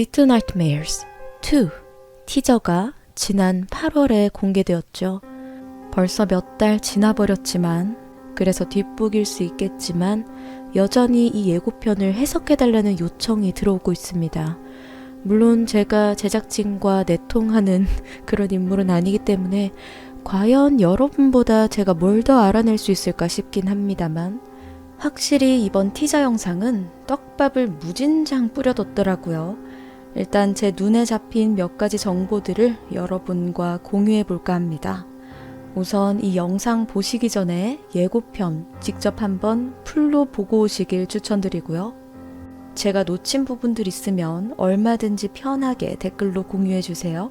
Little Nightmares 2 티저가 지난 8월에 공개되었죠. 벌써 몇 달 지나버렸지만 그래서 뒷북일 수 있겠지만 여전히 이 예고편을 해석해달라는 요청이 들어오고 있습니다. 물론 제가 제작진과 내통하는 그런 인물은 아니기 때문에 과연 여러분보다 제가 뭘 더 알아낼 수 있을까 싶긴 합니다만 확실히 이번 티저 영상은 떡밥을 무진장 뿌려뒀더라고요. 일단 제 눈에 잡힌 몇 가지 정보들을 여러분과 공유해 볼까 합니다. 우선 이 영상 보시기 전에 예고편 직접 한번 풀로 보고 오시길 추천드리고요. 제가 놓친 부분들 있으면 얼마든지 편하게 댓글로 공유해 주세요.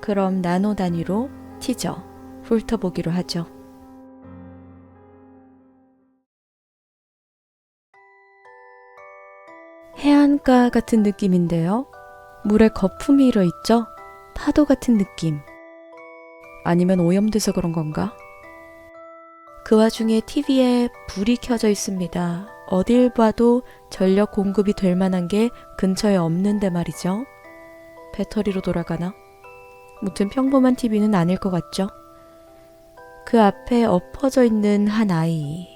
그럼 나노 단위로 티저 훑어보기로 하죠. 해안가 같은 느낌인데요. 물에 거품이 일어 있죠? 파도 같은 느낌. 아니면 오염돼서 그런 건가? 그 와중에 TV에 불이 켜져 있습니다. 어딜 봐도 전력 공급이 될 만한 게 근처에 없는데 말이죠. 배터리로 돌아가나? 무튼 평범한 TV는 아닐 것 같죠? 그 앞에 엎어져 있는 한 아이.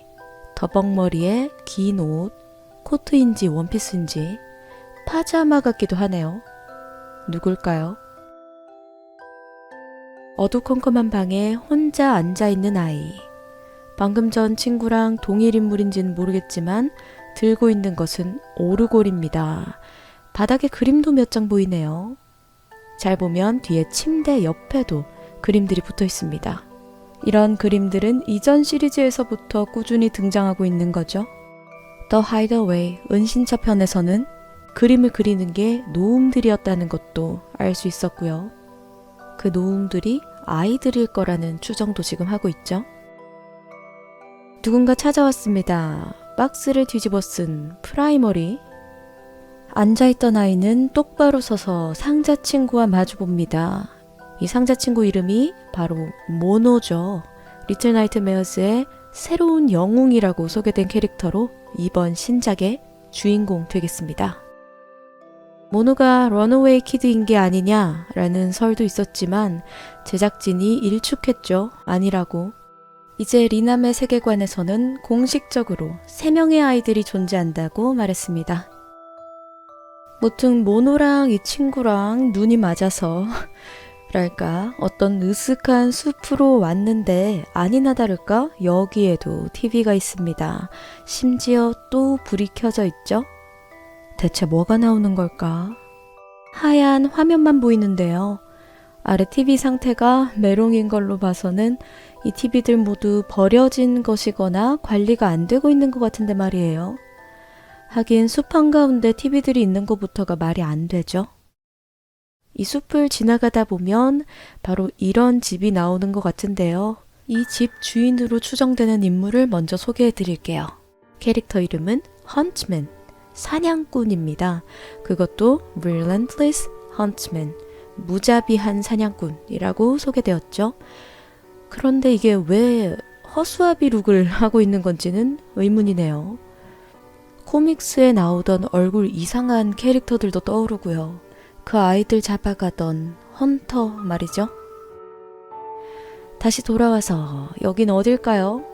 더벅머리에 긴 옷, 코트인지 원피스인지 파자마 같기도 하네요. 누굴까요? 어두컴컴한 방에 혼자 앉아 있는 아이. 방금 전 친구랑 동일 인물인지는 모르겠지만 들고 있는 것은 오르골입니다. 바닥에 그림도 몇 장 보이네요. 잘 보면 뒤에 침대 옆에도 그림들이 붙어 있습니다. 이런 그림들은 이전 시리즈에서부터 꾸준히 등장하고 있는 거죠. The Hideaway 은신처 편에서는 그림을 그리는 게 노움들이었다는 것도 알 수 있었고요. 그 노움들이 아이들일 거라는 추정도 지금 하고 있죠. 누군가 찾아왔습니다. 박스를 뒤집어 쓴 프라이머리. 앉아있던 아이는 똑바로 서서 상자 친구와 마주 봅니다. 이 상자 친구 이름이 바로 모노죠. 리틀 나이트메어즈의 새로운 영웅이라고 소개된 캐릭터로 이번 신작의 주인공 되겠습니다. 모노가 런어웨이 키드인 게 아니냐라는 설도 있었지만 제작진이 일축했죠. 아니라고. 이제 리남의 세계관에서는 공식적으로 3명의 아이들이 존재한다고 말했습니다. 무튼 모노랑 이 친구랑 눈이 맞아서 랄까 어떤 으슥한 숲으로 왔는데 아니나 다를까 여기에도 TV가 있습니다. 심지어 또 불이 켜져 있죠? 대체 뭐가 나오는 걸까? 하얀 화면만 보이는데요. 아래 TV 상태가 메롱인 걸로 봐서는 이 TV들 모두 버려진 것이거나 관리가 안 되고 있는 것 같은데 말이에요. 하긴 숲 한가운데 TV들이 있는 것부터가 말이 안 되죠. 이 숲을 지나가다 보면 바로 이런 집이 나오는 것 같은데요. 이 집 주인으로 추정되는 인물을 먼저 소개해 드릴게요. 캐릭터 이름은 헌츠맨, 사냥꾼입니다. 그것도 Relentless Huntsman, 무자비한 사냥꾼이라고 소개되었죠. 그런데 이게 왜 허수아비 룩을 하고 있는 건지는 의문이네요. 코믹스에 나오던 얼굴 이상한 캐릭터들도 떠오르고요. 그 아이들 잡아가던 헌터 말이죠. 다시 돌아와서 여긴 어딜까요?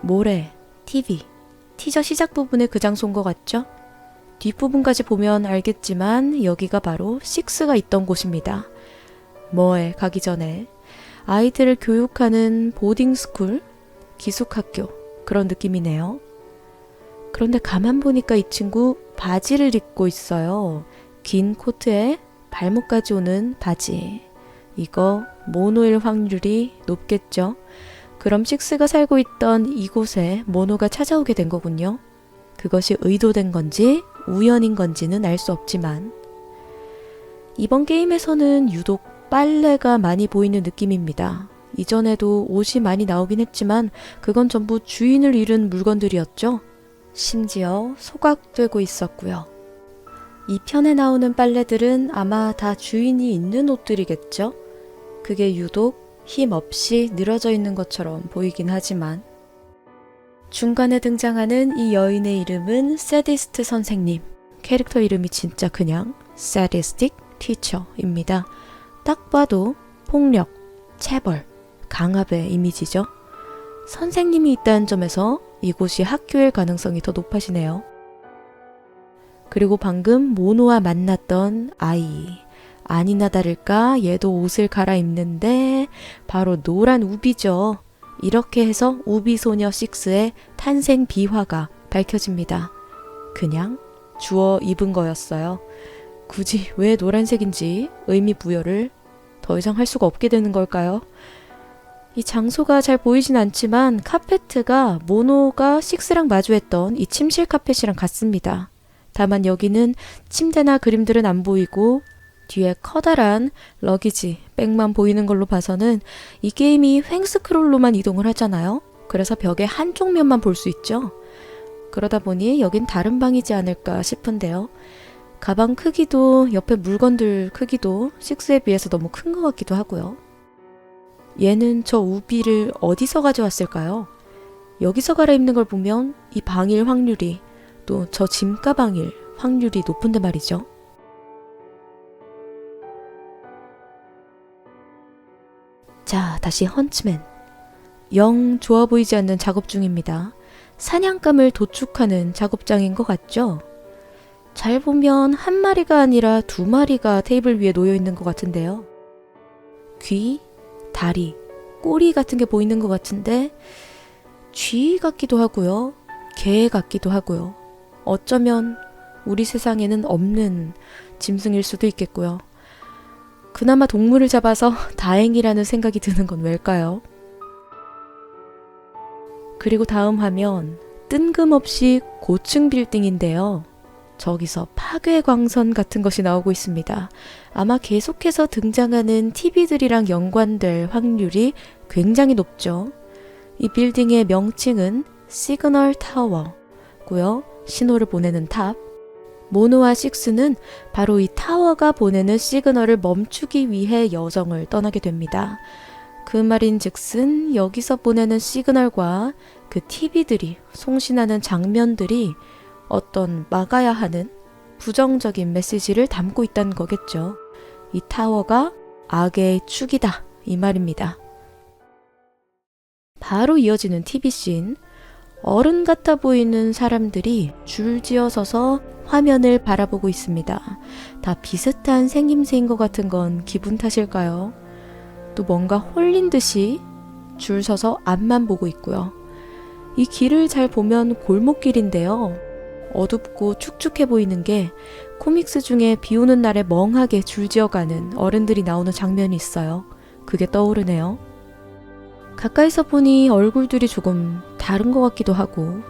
모래, TV, 티저 시작 부분에 그 장소인 것 같죠? 뒷부분까지 보면 알겠지만 여기가 바로 식스가 있던 곳입니다. 뭐에 가기 전에 아이들을 교육하는 보딩스쿨, 기숙학교 그런 느낌이네요. 그런데 가만 보니까 이 친구 바지를 입고 있어요. 긴 코트에 발목까지 오는 바지. 이거 모노일 확률이 높겠죠? 그럼 식스가 살고 있던 이곳에 모노가 찾아오게 된 거군요. 그것이 의도된 건지 우연인 건지는 알 수 없지만 이번 게임에서는 유독 빨래가 많이 보이는 느낌입니다. 이전에도 옷이 많이 나오긴 했지만 그건 전부 주인을 잃은 물건들이었죠. 심지어 소각되고 있었고요. 이 편에 나오는 빨래들은 아마 다 주인이 있는 옷들이겠죠? 그게 유독 힘 없이 늘어져 있는 것처럼 보이긴 하지만 중간에 등장하는 이 여인의 이름은 세디스트 선생님. 캐릭터 이름이 진짜 그냥 sadistic teacher입니다. 딱 봐도 폭력, 체벌, 강압의 이미지죠. 선생님이 있다는 점에서 이곳이 학교일 가능성이 더 높아지네요. 그리고 방금 모노와 만났던 아이. 아니나 다를까 얘도 옷을 갈아입는데 바로 노란 우비죠. 이렇게 해서 우비소녀 6의 탄생 비화가 밝혀집니다. 그냥 주워 입은 거였어요. 굳이 왜 노란색인지 의미 부여를 더 이상 할 수가 없게 되는 걸까요? 이 장소가 잘 보이진 않지만 카페트가 모노가 식스랑 마주했던 이 침실 카펫이랑 같습니다. 다만 여기는 침대나 그림들은 안 보이고 뒤에 커다란 러기지 백만 보이는 걸로 봐서는 이 게임이 횡스크롤로만 이동을 하잖아요. 그래서 벽의 한쪽 면만 볼 수 있죠. 그러다 보니 여긴 다른 방이지 않을까 싶은데요. 가방 크기도 옆에 물건들 크기도 식스에 비해서 너무 큰 것 같기도 하고요. 얘는 저 우비를 어디서 가져왔을까요? 여기서 갈아입는 걸 보면 이 방일 확률이 또 저 짐가방일 확률이 높은데 말이죠. 자, 다시 헌츠맨. 영 좋아 보이지 않는 작업 중입니다. 사냥감을 도축하는 작업장인 것 같죠? 잘 보면 한 마리가 아니라 두 마리가 테이블 위에 놓여 있는 것 같은데요. 귀, 다리, 꼬리 같은 게 보이는 것 같은데, 쥐 같기도 하고요. 개 같기도 하고요. 어쩌면 우리 세상에는 없는 짐승일 수도 있겠고요. 그나마 동물을 잡아서 다행이라는 생각이 드는 건 왜일까요? 그리고 다음 화면 뜬금없이 고층 빌딩인데요. 저기서 파괴 광선 같은 것이 나오고 있습니다. 아마 계속해서 등장하는 TV들이랑 연관될 확률이 굉장히 높죠. 이 빌딩의 명칭은 시그널 타워고요. 신호를 보내는 탑. 모노와 식스는 바로 이 타워가 보내는 시그널을 멈추기 위해 여정을 떠나게 됩니다. 그 말인 즉슨 여기서 보내는 시그널과 그 TV들이 송신하는 장면들이 어떤 막아야 하는 부정적인 메시지를 담고 있다는 거겠죠. 이 타워가 악의 축이다. 이 말입니다. 바로 이어지는 TV씬. 어른 같아 보이는 사람들이 줄지어 서서 화면을 바라보고 있습니다. 다 비슷한 생김새인 것 같은 건 기분 탓일까요? 또 뭔가 홀린 듯이 줄 서서 앞만 보고 있고요. 이 길을 잘 보면 골목길인데요. 어둡고 축축해 보이는 게 코믹스 중에 비 오는 날에 멍하게 줄지어가는 어른들이 나오는 장면이 있어요. 그게 떠오르네요. 가까이서 보니 얼굴들이 조금 다른 것 같기도 하고,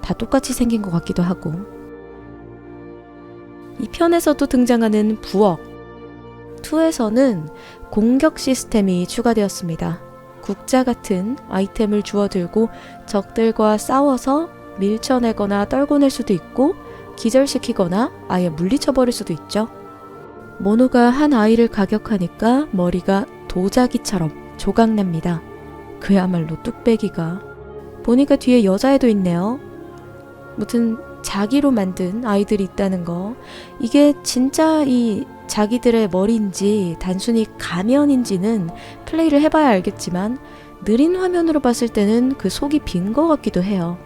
다 똑같이 생긴 것 같기도 하고, 이 편에서도 등장하는 부엌. 2에서는 공격 시스템이 추가되었습니다. 국자 같은 아이템을 주워들고 적들과 싸워서 밀쳐내거나 떨궈낼 수도 있고 기절시키거나 아예 물리쳐버릴 수도 있죠. 모노가 한 아이를 가격하니까 머리가 도자기처럼 조각납니다. 그야말로 뚝배기가. 보니까 뒤에 여자애도 있네요. 무튼 자기로 만든 아이들이 있다는 거. 이게 진짜 이 자기들의 머리인지 단순히 가면인지는 플레이를 해봐야 알겠지만 느린 화면으로 봤을 때는 그 속이 빈 것 같기도 해요.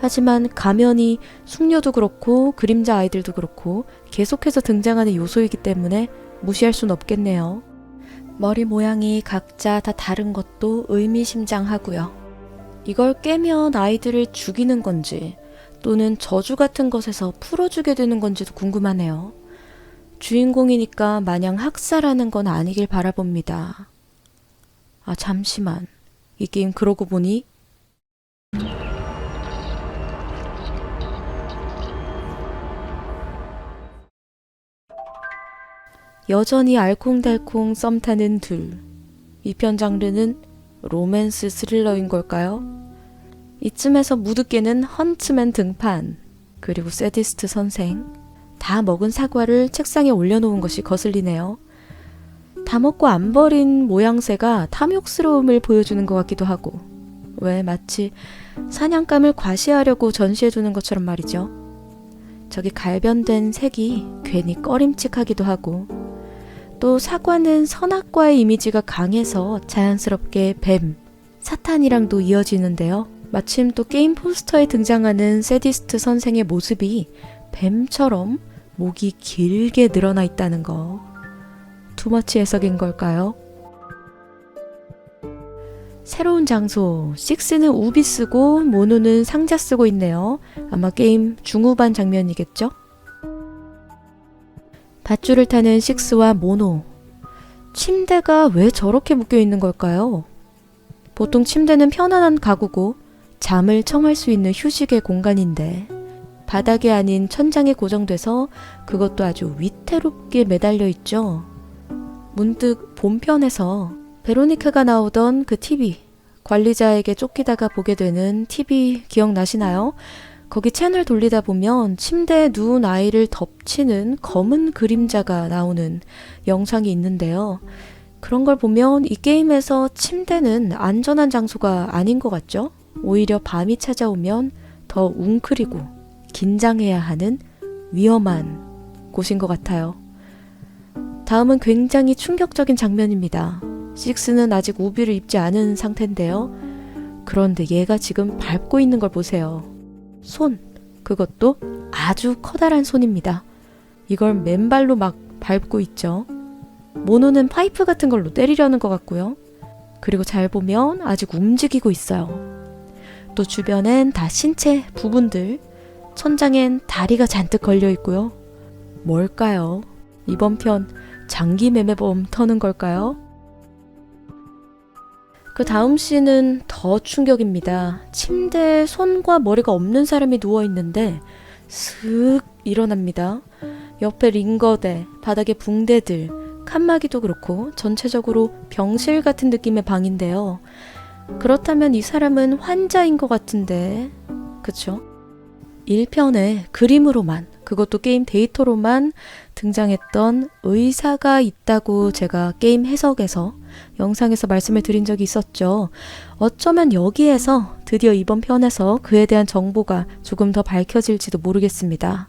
하지만 가면이 숙녀도 그렇고 그림자 아이들도 그렇고 계속해서 등장하는 요소이기 때문에 무시할 순 없겠네요. 머리 모양이 각자 다 다른 것도 의미심장하고요. 이걸 깨면 아이들을 죽이는 건지 또는 저주 같은 것에서 풀어주게 되는 건지도 궁금하네요. 주인공이니까 마냥 학살하는 건 아니길 바라봅니다. 아, 잠시만. 이 게임 그러고 보니 여전히 알콩달콩 썸 타는 둘. 이 편 장르는 로맨스 스릴러인 걸까요? 이쯤에서 무드깨는 헌츠맨 등판, 그리고 세디스트 선생. 다 먹은 사과를 책상에 올려놓은 것이 거슬리네요. 다 먹고 안 버린 모양새가 탐욕스러움을 보여주는 것 같기도 하고, 왜 마치 사냥감을 과시하려고 전시해두는 것처럼 말이죠. 저기 갈변된 색이 괜히 꺼림칙하기도 하고 또 사과는 선악과의 이미지가 강해서 자연스럽게 뱀, 사탄이랑도 이어지는데요. 마침 또 게임 포스터에 등장하는 세디스트 선생의 모습이 뱀처럼 목이 길게 늘어나 있다는 거. 투머치 해석인 걸까요? 새로운 장소, 식스는 우비 쓰고 모노는 상자 쓰고 있네요. 아마 게임 중후반 장면이겠죠? 밧줄을 타는 식스와 모노. 침대가 왜 저렇게 묶여 있는 걸까요? 보통 침대는 편안한 가구고 잠을 청할 수 있는 휴식의 공간인데 바닥이 아닌 천장에 고정돼서 그것도 아주 위태롭게 매달려 있죠. 문득 본편에서 베로니카가 나오던 그 TV 관리자에게 쫓기다가 보게 되는 TV 기억나시나요? 거기 채널 돌리다 보면 침대에 누운 아이를 덮치는 검은 그림자가 나오는 영상이 있는데요. 그런 걸 보면 이 게임에서 침대는 안전한 장소가 아닌 것 같죠? 오히려 밤이 찾아오면 더 웅크리고 긴장해야 하는 위험한 곳인 것 같아요. 다음은 굉장히 충격적인 장면입니다. 식스는 아직 우비를 입지 않은 상태인데요. 그런데 얘가 지금 밟고 있는 걸 보세요. 손. 그것도 아주 커다란 손입니다. 이걸 맨발로 막 밟고 있죠. 모노는 파이프 같은 걸로 때리려는 것 같고요. 그리고 잘 보면 아직 움직이고 있어요. 또 주변엔 다 신체 부분들, 천장엔 다리가 잔뜩 걸려 있고요. 뭘까요? 이번 편 장기 매매범 터는 걸까요? 그 다음 씬은 더 충격입니다. 침대에 손과 머리가 없는 사람이 누워 있는데 슥 일어납니다. 옆에 링거대, 바닥에 붕대들, 칸막이도 그렇고 전체적으로 병실 같은 느낌의 방인데요. 그렇다면 이 사람은 환자인 것 같은데, 그쵸? 1편에 그림으로만, 그것도 게임 데이터로만 등장했던 의사가 있다고 제가 게임 해석에서 영상에서 말씀을 드린 적이 있었죠. 어쩌면 여기에서 드디어 이번 편에서 그에 대한 정보가 조금 더 밝혀질지도 모르겠습니다.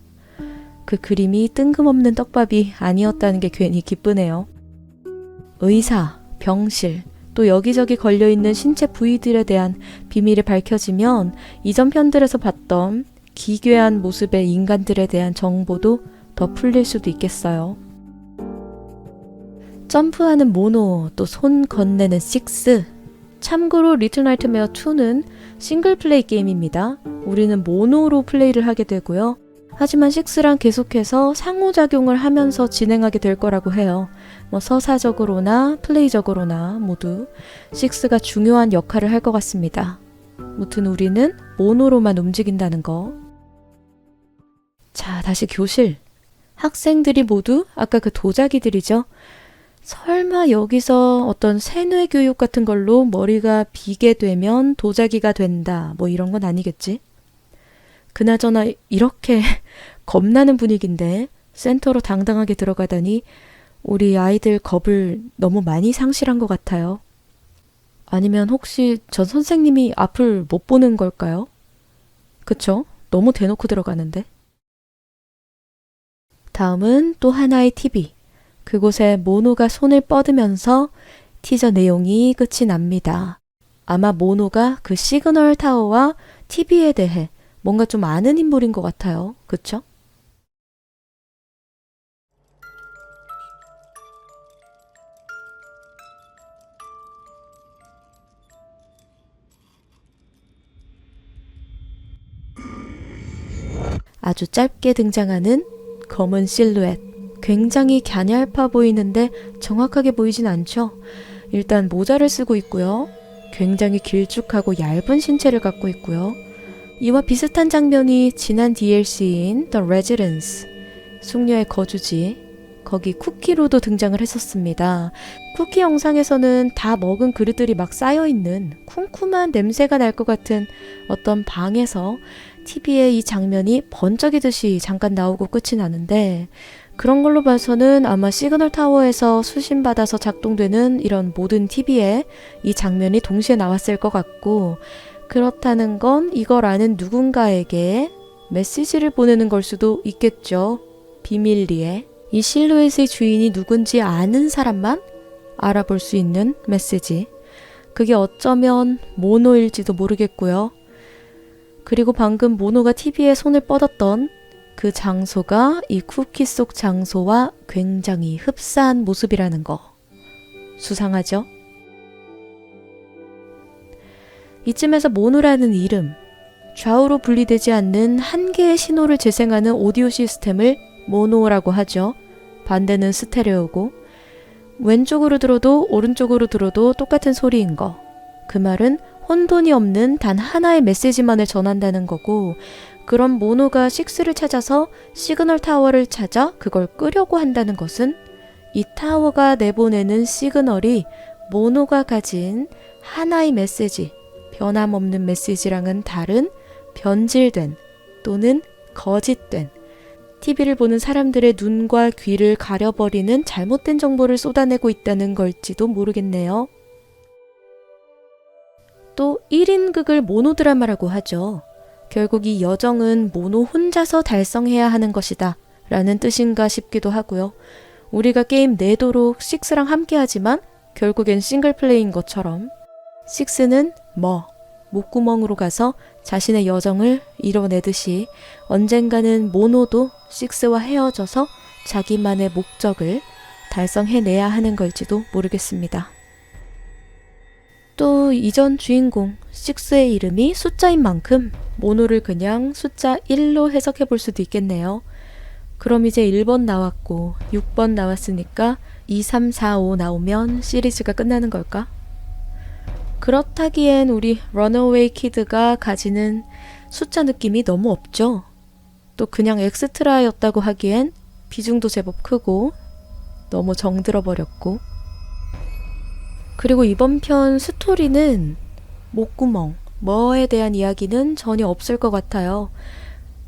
그 그림이 뜬금없는 떡밥이 아니었다는 게 괜히 기쁘네요. 의사, 병실, 또 여기저기 걸려있는 신체 부위들에 대한 비밀이 밝혀지면 이전 편들에서 봤던 기괴한 모습의 인간들에 대한 정보도 더 풀릴 수도 있겠어요. 점프하는 모노, 또 손 건네는 식스. 참고로 리틀 나이트메어 2는 싱글 플레이 게임입니다. 우리는 모노로 플레이를 하게 되고요. 하지만 식스랑 계속해서 상호작용을 하면서 진행하게 될 거라고 해요. 뭐 서사적으로나 플레이적으로나 모두 식스가 중요한 역할을 할 것 같습니다. 무튼 우리는 모노로만 움직인다는 거. 자, 다시 교실. 학생들이 모두 아까 그 도자기들이죠. 설마 여기서 어떤 세뇌 교육 같은 걸로 머리가 비게 되면 도자기가 된다. 뭐 이런 건 아니겠지? 그나저나 이렇게 겁나는 분위기인데 센터로 당당하게 들어가다니 우리 아이들 겁을 너무 많이 상실한 것 같아요. 아니면 혹시 전 선생님이 앞을 못 보는 걸까요? 그쵸? 너무 대놓고 들어가는데. 다음은 또 하나의 TV. 그곳에 모노가 손을 뻗으면서 티저 내용이 끝이 납니다. 아마 모노가 그 시그널 타워와 TV에 대해 뭔가 좀 아는 인물인 것 같아요. 그쵸? 아주 짧게 등장하는 검은 실루엣. 굉장히 갸냘파 보이는데 정확하게 보이진 않죠? 일단 모자를 쓰고 있고요. 굉장히 길쭉하고 얇은 신체를 갖고 있고요. 이와 비슷한 장면이 지난 DLC인 The Residence, 숙녀의 거주지, 거기 쿠키로도 등장을 했었습니다. 쿠키 영상에서는 다 먹은 그릇들이 막 쌓여있는 쿰쿰한 냄새가 날 것 같은 어떤 방에서 TV에 이 장면이 번쩍이듯이 잠깐 나오고 끝이 나는데 그런 걸로 봐서는 아마 시그널 타워에서 수신받아서 작동되는 이런 모든 TV에 이 장면이 동시에 나왔을 것 같고 그렇다는 건 이걸 아는 누군가에게 메시지를 보내는 걸 수도 있겠죠. 비밀리에. 이 실루엣의 주인이 누군지 아는 사람만 알아볼 수 있는 메시지. 그게 어쩌면 모노일지도 모르겠고요. 그리고 방금 모노가 TV에 손을 뻗었던 그 장소가 이 쿠키 속 장소와 굉장히 흡사한 모습이라는 거. 수상하죠? 이쯤에서 모노라는 이름, 좌우로 분리되지 않는 한 개의 신호를 재생하는 오디오 시스템을 모노라고 하죠. 반대는 스테레오고, 왼쪽으로 들어도 오른쪽으로 들어도 똑같은 소리인 거. 그 말은 혼돈이 없는 단 하나의 메시지만을 전한다는 거고, 그런 모노가 식스를 찾아서 시그널 타워를 찾아 그걸 끄려고 한다는 것은 이 타워가 내보내는 시그널이 모노가 가진 하나의 메시지, 변함없는 메시지랑은 다른 변질된 또는 거짓된 TV를 보는 사람들의 눈과 귀를 가려버리는 잘못된 정보를 쏟아내고 있다는 걸지도 모르겠네요. 또 1인극을 모노드라마라고 하죠. 결국 이 여정은 모노 혼자서 달성해야 하는 것이다. 라는 뜻인가 싶기도 하고요. 우리가 게임 내도록 식스랑 함께 하지만 결국엔 싱글 플레이인 것처럼 식스는 뭐 목구멍으로 가서 자신의 여정을 이뤄내듯이 언젠가는 모노도 식스와 헤어져서 자기만의 목적을 달성해내야 하는 걸지도 모르겠습니다. 또 이전 주인공 식스의 이름이 숫자인 만큼 모노를 그냥 숫자 1로 해석해 볼 수도 있겠네요. 그럼 이제 1번 나왔고 6번 나왔으니까 2, 3, 4, 5 나오면 시리즈가 끝나는 걸까? 그렇다기엔 우리 런어웨이 키드가 가지는 숫자 느낌이 너무 없죠. 또 그냥 엑스트라였다고 하기엔 비중도 제법 크고 너무 정들어 버렸고 그리고 이번 편 스토리는 목구멍, 뭐에 대한 이야기는 전혀 없을 것 같아요.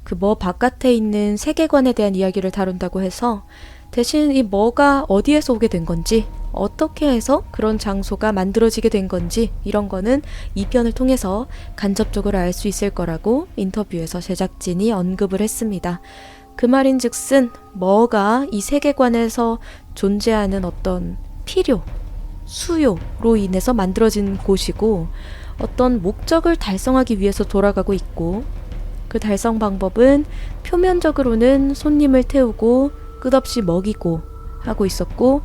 그 뭐 바깥에 있는 세계관에 대한 이야기를 다룬다고 해서 대신 이 뭐가 어디에서 오게 된 건지 어떻게 해서 그런 장소가 만들어지게 된 건지 이런 거는 이 편을 통해서 간접적으로 알 수 있을 거라고 인터뷰에서 제작진이 언급을 했습니다. 그 말인 즉슨 뭐가 이 세계관에서 존재하는 어떤 필요, 수요로 인해서 만들어진 곳이고 어떤 목적을 달성하기 위해서 돌아가고 있고 그 달성 방법은 표면적으로는 손님을 태우고 끝없이 먹이고 하고 있었고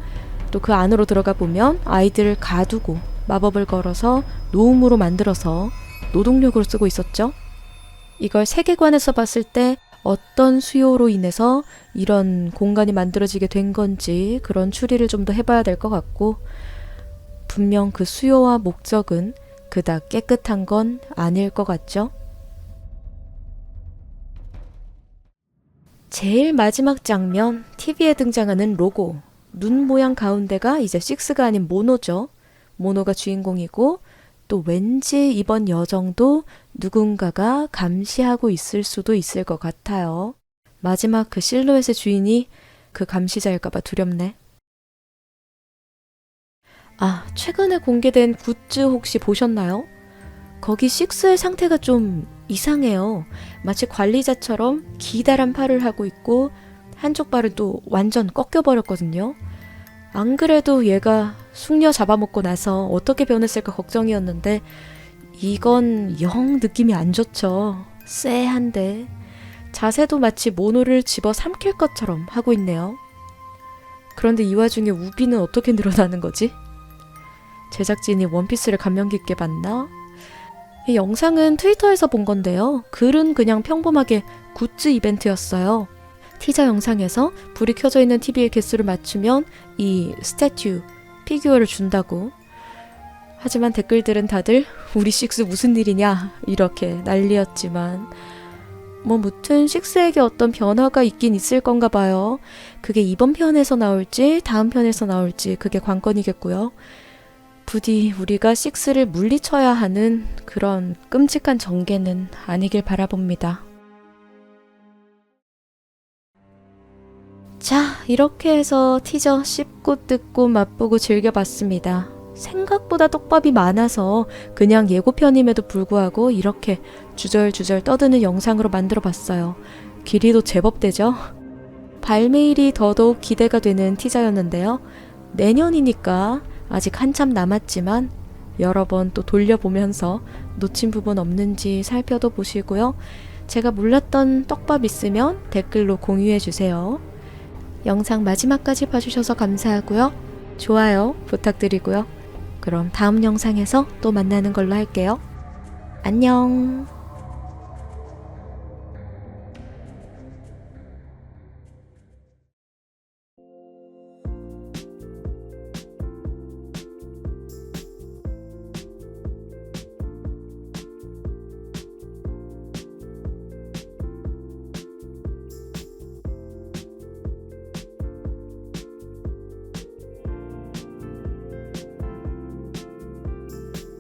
또 그 안으로 들어가 보면 아이들을 가두고 마법을 걸어서 노움으로 만들어서 노동력으로 쓰고 있었죠. 이걸 세계관에서 봤을 때 어떤 수요로 인해서 이런 공간이 만들어지게 된 건지 그런 추리를 좀 더 해봐야 될 것 같고 분명 그 수요와 목적은 그닥 깨끗한 건 아닐 것 같죠? 제일 마지막 장면, TV에 등장하는 로고. 눈 모양 가운데가 이제 식스가 아닌 모노죠. 모노가 주인공이고, 또 왠지 이번 여정도 누군가가 감시하고 있을 수도 있을 것 같아요. 마지막 그 실루엣의 주인이 그 감시자일까봐 두렵네. 아, 최근에 공개된 굿즈 혹시 보셨나요? 거기 식스의 상태가 좀 이상해요. 마치 관리자처럼 기다란 팔을 하고 있고 한쪽 발은 또 완전 꺾여버렸거든요. 안 그래도 얘가 숙녀 잡아먹고 나서 어떻게 변했을까 걱정이었는데 이건 영 느낌이 안 좋죠. 쎄한데 자세도 마치 모노를 집어 삼킬 것처럼 하고 있네요. 그런데 이 와중에 우비는 어떻게 늘어나는 거지? 제작진이 원피스를 감명 깊게 봤나? 이 영상은 트위터에서 본 건데요. 글은 그냥 평범하게 굿즈 이벤트였어요. 티저 영상에서 불이 켜져 있는 TV의 개수를 맞추면 이 스태튜, 피규어를 준다고. 하지만 댓글들은 다들 우리 식스 무슨 일이냐 이렇게 난리였지만 뭐 무튼 식스에게 어떤 변화가 있긴 있을 건가 봐요. 그게 이번 편에서 나올지 다음 편에서 나올지 그게 관건이겠고요. 부디 우리가 식스를 물리쳐야 하는 그런 끔찍한 전개는 아니길 바라봅니다. 자, 이렇게 해서 티저 씹고 뜯고 맛보고 즐겨봤습니다. 생각보다 떡밥이 많아서 그냥 예고편임에도 불구하고 이렇게 주절주절 떠드는 영상으로 만들어 봤어요. 길이도 제법 되죠? 발매일이 더더욱 기대가 되는 티저였는데요. 내년이니까 아직 한참 남았지만 여러 번 또 돌려보면서 놓친 부분 없는지 살펴도 보시고요. 제가 몰랐던 떡밥 있으면 댓글로 공유해 주세요. 영상 마지막까지 봐주셔서 감사하고요. 좋아요 부탁드리고요. 그럼 다음 영상에서 또 만나는 걸로 할게요. 안녕.